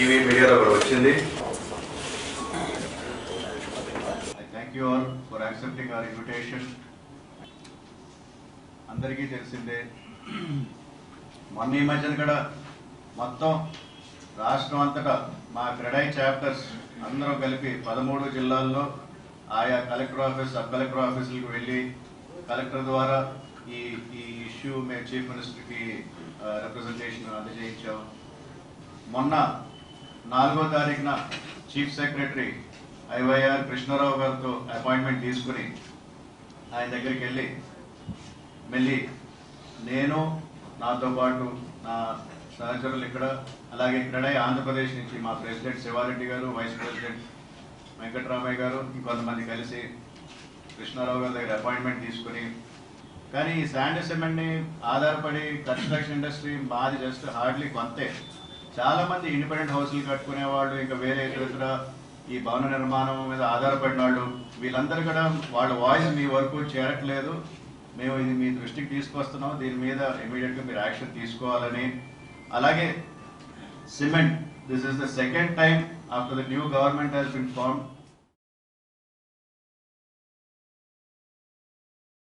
TV మీడియాలో కూడా వచ్చింది. Thank you all for invitation అందరికీ తెలిసిందే మొన్న ఈ మధ్యన కూడా మొత్తం రాష్ట్రం అంతటా మా క్రెడై చాప్టర్స్ అందరం కలిపి పదమూడు జిల్లాల్లో ఆయా కలెక్టర్ ఆఫీస్ సబ్ కలెక్టర్ ఆఫీసులకు వెళ్ళి కలెక్టర్ ద్వారా ఈ ఈ ఇష్యూ మేము చీఫ్ మినిస్టర్కి రిప్రజెంటేషన్ అందజేయించాం. మొన్న నాలుగో తారీఖున చీఫ్ సెక్రటరీ ఐవైఆర్ కృష్ణారావు గారితో అపాయింట్మెంట్ తీసుకుని ఆయన దగ్గరికి వెళ్ళి మళ్ళీ నేను నాతో పాటు నా సహచరులు ఇక్కడ అలాగే ఇక్కడే ఆంధ్రప్రదేశ్ నుంచి మా ప్రెసిడెంట్ శివారెడ్డి గారు వైస్ ప్రెసిడెంట్ వెంకటరామయ్య గారు ఇంకొంతమంది కలిసి కృష్ణారావు గారి దగ్గర అపాయింట్మెంట్ తీసుకుని కానీ ఈ శాండ్ సిమెంట్ ఆధారపడి కన్స్ట్రక్షన్ ఇండస్ట్రీ మాది జస్ట్ హార్డ్లీ కొంతే. చాలా మంది ఇండిపెండెంట్ హౌస్లు కట్టుకునే వాళ్ళు ఇంకా వేరే ఇతర ఈ భవన నిర్మాణం మీద ఆధారపడిన వాళ్ళు వీళ్ళందరూ కూడా వాళ్ళ వాయిస్ మీ వరకు చేరట్లేదు. మేము ఇది మీ దృష్టికి తీసుకొస్తున్నాం. దీని మీద ఇమీడియట్గా మీరు యాక్షన్ తీసుకోవాలని. అలాగే cement this is the second time after the new government has been form